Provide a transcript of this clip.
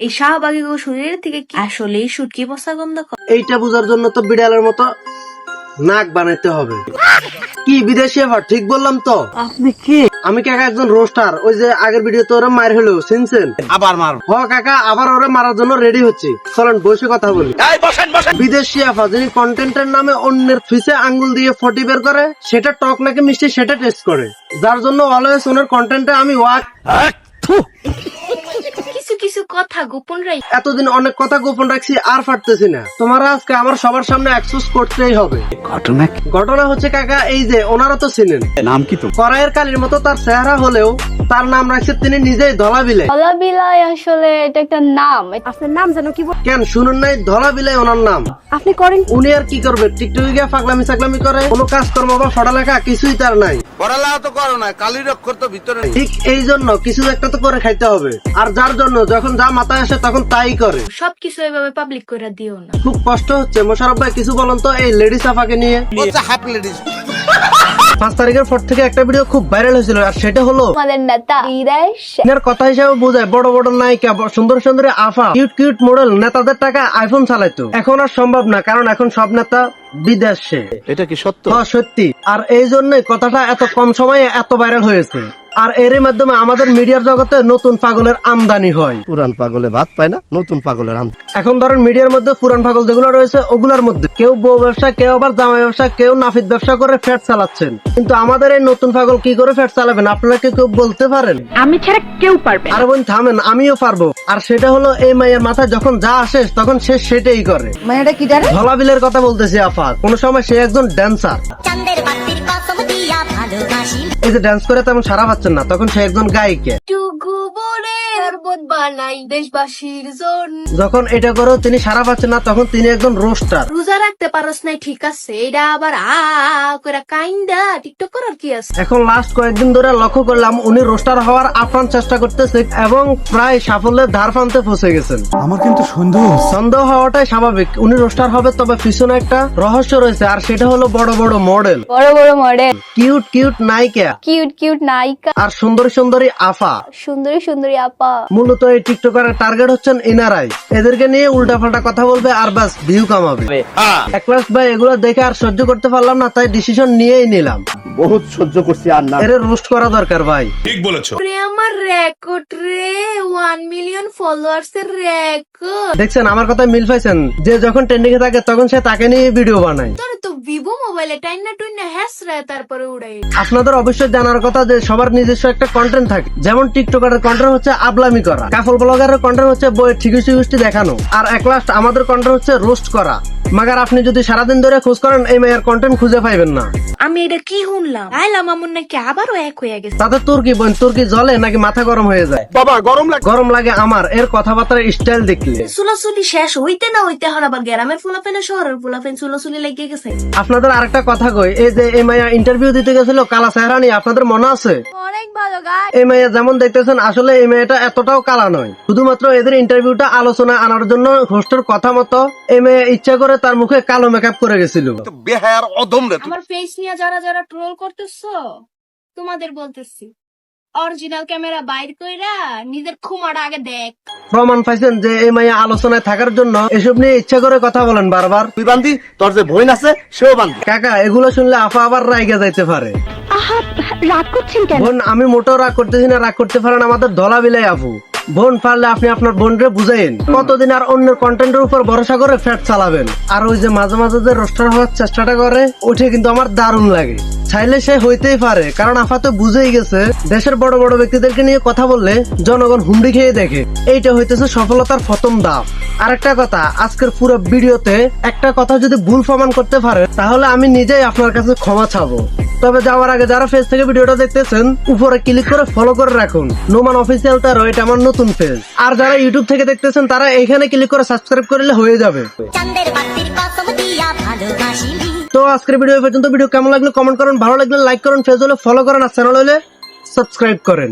এই শাহবাগী গো শরীরের থেকে কি আসলেই সুটকি বসা গন্ধ করে? এইটা বোঝার জন্য তো বিড়ালের মতো নাক বানাইতে হবে। কি বিদেশি আবার ঠিক বললাম তো। আপনি কি? আমি কাকা একজন রোস্টার। ওই যে আগের ভিডিওতে ওরা মার হলো শুনছেন? আবার মার হ কাকা আবার ওরা মারার জন্য রেডি হচ্ছে। চলেন বসে কথা বলি। বিদেশি আফা যিনি কন্টেন্টের নামে অন্যের ফিসে আঙ্গুল দিয়ে ফটি বের করে সেটা টক নাকি মিষ্টি সেটা টেস্ট করে। যার জন্য অলওয়েজ ওনার কন্টেন্টে আমি ওয়াক কিছু কথা গোপন রাই এতদিন অনেক কথা গোপন রাখছি আর পারতেছি না। তোমারা আজকে আমার সবার সামনে এক্সপোজ করতেই হবে। ঘটনা ঘটনা হচ্ছে কাকা এই যে ওনারা তো চিনেন। নাম কি তো করাইয়ের কালির মতো তার চেহারা হলেও তার নাম রাখছে তিনি নিজেই ধলা বিলাই আসলে এটা একটা নাম। আপনার নাম জানো কি কেন শুনুন নাই ধলা বিলাই ওনার নাম। আপনি করেন উনি আর কি করবে? টিকটকে গিয়ে ফাগলামি সাগলামি করে কোনো কাজকর্ম বা পড়ালেখা কিছুই তার নাই। পড়ালেখা তো করো না কালির অক্ষর তো ভিতরে ঠিক এই জন্য কিছু একটা তো করে খাইতে হবে। আর যার জন্য যখন যা মাথায় আসে তখন তাই করে। সবকিছু এভাবে পাবলিক করে দিও না। খুব কষ্ট হচ্ছে। মোশারফ ভাই কিছু বলেন তো এই লেডি সাফাকে নিয়ে। হচ্ছে হাফ লেডিস পাঁচ তারিখের পর থেকে একটা ভিডিও খুব ভাইরাল হয়েছিল আর সেটা হলো আমাদের নেতা এর কথা হিসাবে বোঝায় বড় বড় নায়িকা সুন্দর সুন্দর আফা কিউট কিউট মডেল নেতাদের টাকা আইফোন চালাইতো। এখন আর সম্ভব না কারণ এখন সব নেতা বিদেশে। এটা কি সত্য? হ্যাঁ সত্যি। আর এই জন্যই কথাটা এত কম সময়ে এত ভাইরাল হয়েছে। আর এর মাধ্যমে আমাদের মিডিয়ার জগতে নতুন পাগলের আমদানি হয়। পুরান পাগলে ভাত পায় না নতুন পাগলের আম এখন ধরেন মিডিয়ার মধ্যে পুরান পাগল যেগুলো রয়েছে ওগুলোর মধ্যে কেউ বউ ব্যবসা কেউ আবার জামা ব্যবসা কেউ নাফিদ ব্যবসা করে ফ্যাট চালাচ্ছেন। কিন্তু আমাদের এই নতুন পাগল কি করে ফ্যাট চালাবেন? আপনারা কি কেউ বলতে পারেন? আমি ছাড়া কেউ পারবে আর বোন থামেন আমিও পারব। আর সেটা হলো এই মায়ের মাথায় যখন যা আসে তখন সে সেটাই করে। মায়েরা কি জানে? ধলা বিলের কথা বলতেছি আপা। কোন সময় সে একজন ড্যান্সার চাঁদের বাতির কসম এই যে ড্যান্স করে তেমন সারা পাচ্ছেন না তখন সে একজন গায়িকা। যখন এটা করেও তিনি সারা পাচ্ছেন না তখন তিনি একজন রোস্টার রোজা রাখতে পারস নাই ঠিক আছে এটা আবার আ করে কাইন্দা টিকটক করার কি আছে? এখন লাস্ট কয়েকদিন ধরে লক্ষ্য করলাম উনি রোস্টার হওয়ার আপ্রাণ চেষ্টা করতেছে এবং প্রায় সাফল্যের ধার প্রান্তে পৌঁছে গেছেন। আমার কিন্তু সন্দেহ। সন্দেহ হওয়াটাই স্বাভাবিক। উনি রোস্টার হবে তবে পিছনে একটা রহস্য রয়েছে আর সেটা হলো বড় বড় মডেল বড় বড় মডেল কিউট কিউট নায়িকা। কিউট কিউট নায়িকা। আর সুন্দরী সুন্দরী আফা সুন্দরী সুন্দরী আপা। মূলত এই টিকটকারের টার্গেট হচ্ছেন ইনারাই। এদেরকে নিয়ে উল্টা পাল্টা কথা বলবে আর বাস ভিউ কামাবে। একলাস ভাই এগুলো দেখে আর সহ্য করতে পারলাম না তাই ডিসিশন নিয়েই নিলাম। বহুত সহ্য করছি আর না। এর রোস্ট করা দরকার ভাই। ঠিক বলেছ। রে আমার রেকর্ড রে ওয়ান মিলিয়ন ফলোয়ার্স এর রেকর্ড দেখছেন আমার কথা মিল পাইছেন? যে যখন ট্রেন্ডিং এ থাকে তখন সে তাকে নিয়ে ভিডিও বানায়। তোর তো ভিভো মোবাইলে টাইনা টুইনা হ্যাস রে, তারপরে উড়াই। আপনাদের অবশ্যই জানার কথা যে সবার নিজস্ব একটা কন্টেন্ট থাকে। যেমন টিকটকারের কন্টেন্ট হচ্ছে আবলামি করা। কাফল ব্লগারের কন্টেন্ট হচ্ছে বই ঠিকুষ্টি দেখানো। আর এক লাস্ট আমাদের কন্টেন্ট হচ্ছে রোস্ট করা। মাগার আপনি যদি সারাদিন ধরে খোঁজ করেন এই মেয়ের কন্টেন্ট খুঁজে পাইবেন না। আমি এটা কি শুনলাম? আইলাম আমার নাকি আবারও এক হয়ে গেছে? তাতে তোর কি বোন তোর কি জলে নাকি মাথা গরম হয়ে যায়? বাবা গরম লাগে গরম লাগে আমার এর কথাবার্তার স্টাইল দেখলে চুলাচুলি শেষ হইতে না হইতে হর আবার গ্রামের ফুলাফেনে শহরের ফুলাফেন চুলাচুলি লেগে গেছে। আপনাদের আরেকটা কথা কই এই যে এই মাইয়া ইন্টারভিউ দিতে গেছিল কালা চেহারা নিয়ে আপনাদের মনে আছে? অনেক ভালো গাছ এই মেয়ে যেমন দেখতেছেন আসলে এই মেয়েটা এতটাও কালা নয়। শুধুমাত্র এদের ইন্টারভিউটা আলোচনা আনার জন্য হোস্টের কথা মতো এই মেয়ে ইচ্ছা করে তার মুখে কালো মেকআপ করে গেছিল। তো বেহায়ার অদম রে আমার ফেস নিয়ে যারা যারা ট্রোল করতেছো তোমাদের বলতেছি অরিজিনাল ক্যামেরা বাইর কইরা নিজের খুমাটা আগে দেখ। প্রমাণ পাইছেন যে এই মেয়ে আলোচনায় থাকার জন্য এসব নিয়ে ইচ্ছা করে কথা বলেন বারবার। তুই বান্ধি তোর যে বোন আছে সেও বান্ধি কাকা এগুলো শুনলে আফা আবার রাইগে যাইতে পারে। আহা রাগ করছেন কেন? বোন আমি মোটেও রাগ করতেছি না রাগ করতে পারেন আমাদের ধলা বিলাই আপু। বোন পারলে আপনি আপনার বোনরে বুঝাইন কতদিন আর অন্যের কন্টেন্টের উপর ভরসা করে ফ্যাট চালাবেন? আর ওই যে মাঝে মাঝে যে রোস্টার হওয়ার চেষ্টাটা করে ওঠে কিন্তু আমার দারুণ লাগে। চাইলে সে হইতেই পারে, কারণ আফা তো বুঝেই গেছে, দেশের বড় বড় ব্যক্তিদেরকে নিয়ে কথা বললে জনগণ হুমড়ি খেয়ে দেখে। এইটা হইতেছে সফলতার প্রথম ধাপ। আরেকটা কথা, আজকের পুরো ভিডিওতে একটা কথা যদি ভুল প্রমাণ করতে পারে, তাহলে আমি নিজেই আপনার কাছে ক্ষমা চাবো। তবে যাওয়ার আগে যারা ফেস থেকে ভিডিওটা দেখতেছেন উপরে ক্লিক করে ফলো করে রাখুন। নোমান অফিসিয়াল তার এটা আমার নতুন ফেস আর যারা ইউটিউব থেকে দেখতেছেন তারা এখানে ক্লিক করে সাবস্ক্রাইব করলে হয়ে যাবে। তো আজকের ভিডিও পর্যন্ত ভিডিও কেমন লাগল? কমেন্ট করুন। ভালো লাগলে লাইক করেন। ফেস হলে ফলো করেন। আর চ্যানেল হলে সাবস্ক্রাইব করেন।